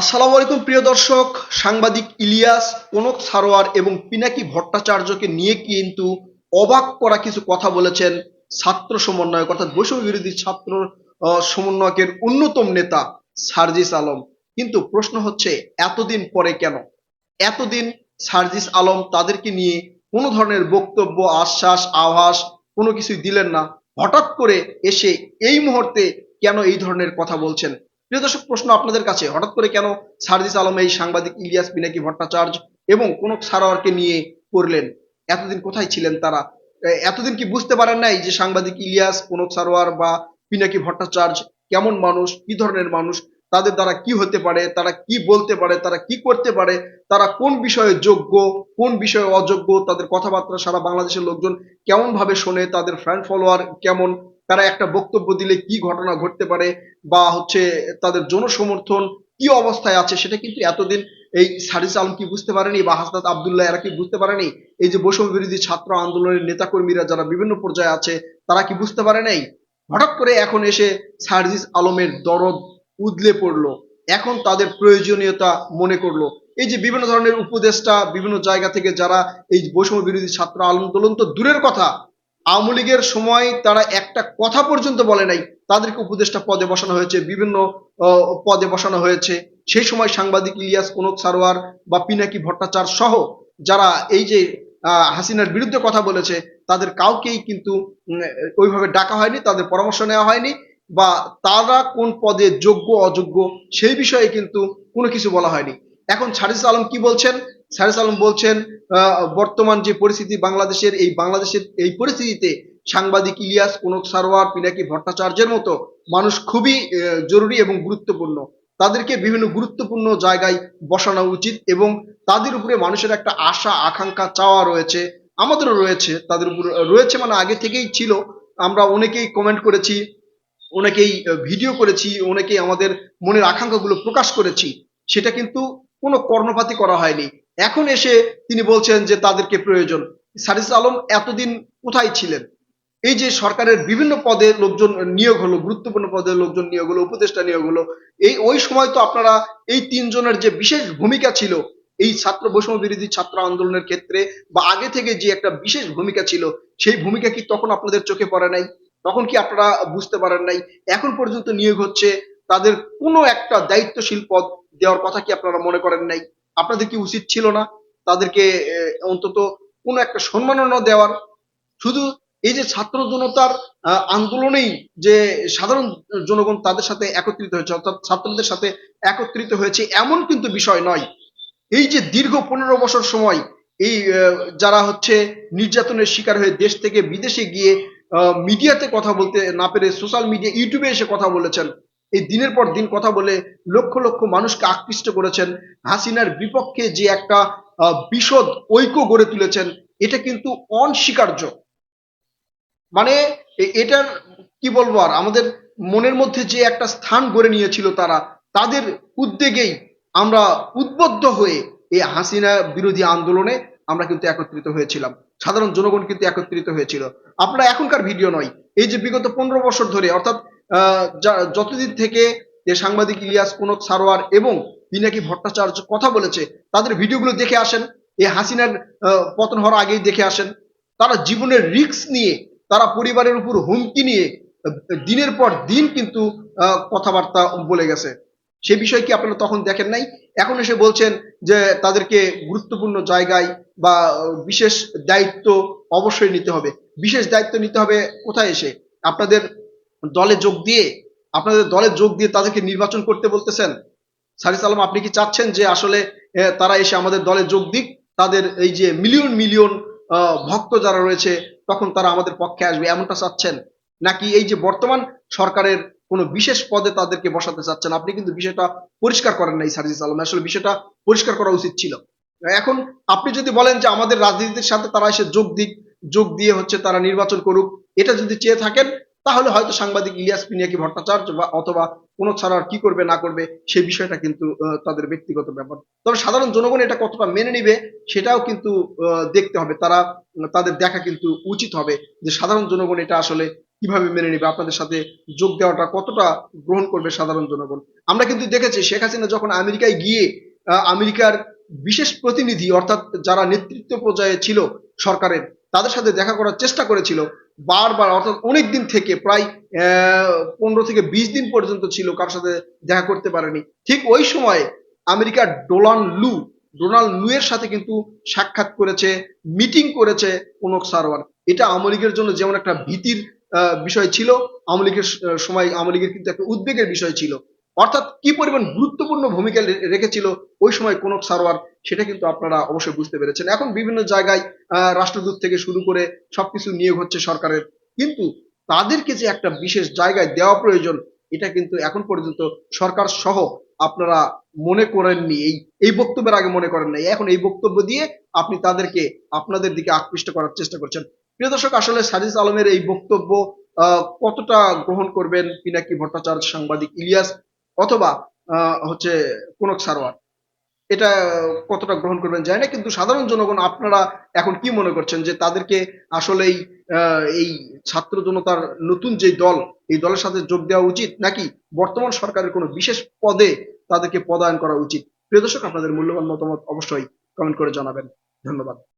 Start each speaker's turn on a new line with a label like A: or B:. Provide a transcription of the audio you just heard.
A: আসসালামু আলাইকুম, প্রিয় দর্শক। সাংবাদিক ইলিয়াস, কনক সারোয়ার এবং পিনাকি ভট্টাচার্যকে নিয়ে কিন্তু অবাক করা কিছু কথা বলেছেন ছাত্র সমন্বয়ক, অর্থাৎ বৈষম্য বিরোধী ছাত্র সমন্বয়কের অন্যতম নেতা সার্জিস আলম। কিন্তু প্রশ্ন হচ্ছে, এতদিন পরে কেন? এতদিন সার্জিস আলম তাদেরকে নিয়ে কোনো ধরনের বক্তব্য, আশ্বাস, আভাস কোনো কিছুই দিলেন না। হঠাৎ করে এসে এই মুহূর্তে কেন এই ধরনের কথা বলছেন? প্রিয় দর্শক, প্রশ্ন আপনাদের কাছে, হঠাৎ করে কেন সার্জিস আলম এই সাংবাদিক ইলিয়াস পিনাকি ভট্টাচার্য এবং কোন সারোয়ারকে নিয়ে করলেন এতদিন কোথায় ছিলেন তারা? এতদিন কি বুঝতে পারেন নাই যে সাংবাদিক ইলিয়াস কোনক সারোয়ার বা পিনাকি ভট্টাচার্য কেমন মানুষ, কি ধরনের মানুষ, তাদের দ্বারা কি হতে পারে, তারা কি বলতে পারে, তারা কি করতে পারে, তারা কোন বিষয়ে যোগ্য, কোন বিষয়ে অযোগ্য, তাদের কথাবার্তা সারা বাংলাদেশের লোকজন কেমন ভাবে শোনে, তাদের ফ্যান ফলোয়ার কেমন তারা একটা বক্তব্য দিলে কি ঘটনা ঘটতে পারে বা হচ্ছে তাদের জনসমর্থন কি অবস্থায় আছে সেটা কিন্তু এতদিন এই সারিস আলম কি বুঝতে পারেনি বা হাসনাত আবদুল্লাহ এরা কি বুঝতে পারেনি? এই যে বৈষম্য বিরোধী ছাত্র আন্দোলনের নেতাকর্মীরা যারা বিভিন্ন পর্যায়ে আছে, তারা কি বুঝতে পারে নাই? হঠাৎ করে এখন এসে সার্জিস আলমের দরদ উদলে পড়ল। এখন তাদের প্রয়োজনীয়তা মনে করল। এই যে বিভিন্ন ধরনের উপদেষ্টা বিভিন্ন জায়গা থেকে যারা এই বৈষম্য বিরোধী ছাত্র আন্দোলন তো দূরের কথা আওয়ামী লীগের সময় তারা একটা কথা পর্যন্ত বলে নাই। তাদেরকে উপদেষ্টা পদে বসানো হয়েছে, বিভিন্ন পদে বসানো হয়েছে। সেই সময় সাংবাদিক ইলিয়াস কনক সারোয়ার বা পিনাকি ভট্টাচার্য সহ যারা এই যে হাসিনার বিরুদ্ধে কথা বলেছে, তাদের কাউকেই কিন্তু ওইভাবে ডাকা হয়নি, তাদের পরামর্শ নেওয়া হয়নি বা তারা কোন পদে যোগ্য, অযোগ্য সেই বিষয়ে কিন্তু কোনো কিছু বলা হয়নি। এখন সারিস আলম কি বলছেন? সারিস আলম বলছেন বর্তমান যে পরিস্থিতি বাংলাদেশের, এই বাংলাদেশের, এই পরিস্থিতিতে সাংবাদিক ইলিয়াস কনক সারোয়ার, পিনাকি ভট্টাচার্যের মতো মানুষ খুবই জরুরি এবং গুরুত্বপূর্ণ। তাদেরকে বিভিন্ন গুরুত্বপূর্ণ জায়গায় বসানো উচিত এবং তাদের উপরে মানুষের একটা আশা, আকাঙ্ক্ষা, চাওয়া রয়েছে, আমাদেরও রয়েছে, তাদের উপর, রয়েছে মানে আগে থেকেই ছিল। আমরা অনেকেই কমেন্ট করেছি, অনেকেই ভিডিও করেছি, অনেকেই আমাদের মনের আকাঙ্ক্ষাগুলো প্রকাশ করেছি। সেটা কিন্তু কোনো কর্ণপাতি করা হয়নি। এখন এসে তিনি বলছেন যে তাদেরকে প্রয়োজন। সারিস আলম এতদিন কোথায় ছিলেন? এই যে সরকারের বিভিন্ন পদে লোকজন নিয়োগ হলো, গুরুত্বপূর্ণ পদে লোকজন নিয়োগ হলো, উপদেষ্টা নিয়োগ হলো, এই ওই সময় তো আপনারা এই তিনজনের যে বিশেষ ভূমিকা ছিল, এই ছাত্র বৈষম্য বিরোধী ছাত্র আন্দোলনের ক্ষেত্রে বা আগে থেকে যে একটা বিশেষ ভূমিকা ছিল, সেই ভূমিকা কি তখন আপনাদের চোখে পড়ে নাই? তখন কি আপনারা বুঝতে পারেন নাই? এখন পর্যন্ত নিয়োগ হচ্ছে, তাদের কোনো একটা দায়িত্বশীল পদ দেওয়ার কথা কি আপনারা মনে করেন নাই? আপনাদের কি উচিত ছিল না তাদেরকে অন্তত কোনো একটা সম্মাননা দেওয়ার? শুধু এই যে ছাত্র জনতার আন্দোলনেই যে সাধারণ জনগণ তাদের সাথে একত্রিত হয়েছে, অর্থাৎ ছাত্রদের সাথে একত্রিত হয়েছে, এমন কিন্তু বিষয় নয়। এই যে দীর্ঘ পনেরো বছর সময় এই যারা হচ্ছে নির্যাতনের শিকার হয়ে দেশ থেকে বিদেশে গিয়ে মিডিয়াতে কথা বলতে না পেরে সোশ্যাল মিডিয়া, ইউটিউবে এসে কথা বলেছেন এই দিনের পর দিন কথা বলে লক্ষ লক্ষ মানুষকে আকৃষ্ট করেছেন। হাসিনার বিপক্ষে যে একটা বিশদ ঐক্য গড়ে তুলেছেন, এটা কিন্তু অনস্বীকার্য। মানে এটার কি বলব আর, আমাদের মনের মধ্যে যে একটা স্থান গড়ে নিয়েছিল তারা, তাদের উদ্যোগেই আমরা উদ্বুদ্ধ হয়ে এই হাসিনা বিরোধী আন্দোলনে আমরা কিন্তু একত্রিত হয়েছিলাম। সাধারণ জনগণ কিন্তু একত্রিত হয়েছিল। আপনারা এখনকার ভিডিও নয়, এই যে বিগত পনেরো বছর ধরে, অর্থাৎ যতদিন থেকে যে সাংবাদিক ইলিয়াস কুনক সারোয়ার এবং পিনাকি ভট্টাচার্য কথা বলেছে, তাদের ভিডিওগুলো দেখে আসেন এই হাসিনার পতন হওয়ার আগেই দেখে আসেন। তারা জীবনের রিস্ক নিয়ে, তারা পরিবারের উপর হুমকি নিয়ে দিনের পর দিন কিন্তু কথাবার্তা বলে গেছে। সে বিষয় কি আপনারা তখন দেখেন নাই? এখন এসে বলছেন যে তাদেরকে গুরুত্বপূর্ণ জায়গায় বা বিশেষ দায়িত্ব অবশ্যই নিতে হবে। বিশেষ দায়িত্ব নিতে হবে কোথায় এসে? আপনাদের দলে যোগ দিয়ে, আপনাদের দলে যোগ দিয়ে তাদেরকে নির্বাচন করতে বলতেছেন। সারিস আলম, আপনি কি চাচ্ছেন যে আসলে তারা এসে আমাদের দলে যোগ দিক? তাদের এই যে মিলিয়ন মিলিয়ন ভক্ত যারা রয়েছে, তখন তারা আমাদের পক্ষে আসবে, এমনটা চাচ্ছেন? নাকি এই যে বর্তমান সরকারের কোনো বিশেষ পদে তাদেরকে বসাতে চাচ্ছেন? আপনি কিন্তু বিষয়টা পরিষ্কার করেন নাই সার্জিস আলম, আসলে বিষয়টা পরিষ্কার করা উচিত ছিল। এখন আপনি যদি বলেন যে আমাদের রাজনীতির সাথে তারা এসে যোগ দিক, যোগ দিয়ে হচ্ছে তারা নির্বাচন করুক, এটা যদি চেয়ে থাকেন তাহলে হয়তো সাংবাদিক ইলিয়াস পিনিয়াকি ভট্টাচার্য বা অথবা কোনো ছাড়া কি করবে, না করবে, সেই বিষয়টা কিন্তু তাদের ব্যক্তিগত ব্যাপার। তবে সাধারণ জনগণ এটা কতটা মেনে নিবে, সেটাও কিন্তু দেখতে হবে। তারা, তাদের দেখা কিন্তু উচিত হবে যে সাধারণ জনগণ এটা আসলে কীভাবে মেনে নেবে, আপনাদের সাথে যোগ দেওয়াটা কতটা গ্রহণ করবে সাধারণ জনগণ। আমরা কিন্তু দেখেছি, শেখ হাসিনা যখন আমেরিকায় গিয়ে আমেরিকার বিশেষ প্রতিনিধি, অর্থাৎ যারা নেতৃত্ব পর্যায়ে ছিল সরকারের, তাদের সাথে দেখা করার চেষ্টা করেছিল বারবার, অর্থাৎ অনেক দিন থেকে, প্রায় পনেরো থেকে বিশ দিন পর্যন্ত ছিল কারোর সাথে দেখা করতে পারেনি। ঠিক ওই সময় আমেরিকার ডোনাল্ড লু ডোনাল্ড লু এর সাথে কিন্তু সাক্ষাৎ করেছে, মিটিং করেছে কনক সারওয়ার। এটা আওয়ামী লীগের জন্য যেমন একটা ভীতির বিষয় ছিল আওয়ামী লীগের সময় আওয়ামী লীগের কিন্তু একটা উদ্বেগের বিষয় ছিল। অর্থাৎ কি পরিমাণ গুরুত্বপূর্ণ ভূমিকা রেখেছিল ওই সময় কনক সারওয়ার সেটা কিন্তু আপনারা অবশ্যই বুঝতে পেরেছেন। এখন বিভিন্ন জায়গায় রাষ্ট্রদূত থেকে শুরু করে সবকিছু নিয়োগ হচ্ছে সরকারের। কিন্তু তাদেরকে যে একটা বিশেষ জায়গায় দেওয়া প্রয়োজন, এটা কিন্তু এখন পর্যন্ত সরকার সহ আপনারা মনে করেননি। এই এই বক্তব্যের আগে মনে করেন নাই। এখন এই বক্তব্য দিয়ে আপনি তাদেরকে আপনাদের দিকে আকৃষ্ট করার চেষ্টা করছেন। প্রিয় দর্শক, আসলে সাজিস আলমের এই বক্তব্য কতটা গ্রহণ করবেন, পিনাকি ভট্টাচার্য সাংবাদিক ইলিয়াস অথবা হচ্ছে কনক সারোয়ার। এটা কতটা গ্রহণ করবেন যায় না, কিন্তু সাধারণ জনগণ আপনারা এখন কি মনে করছেন যে তাদেরকে আসলেই এই ছাত্র জনতার নতুন যে দল, এই দলের সাথে যোগ দেওয়া উচিত নাকি বর্তমান সরকারের কোনো বিশেষ পদে তাদেরকে পদায়ন করা উচিত? প্রিয় দর্শক, আপনাদের মূল্যবান মতামত অবশ্যই কমেন্ট করে জানাবেন। ধন্যবাদ।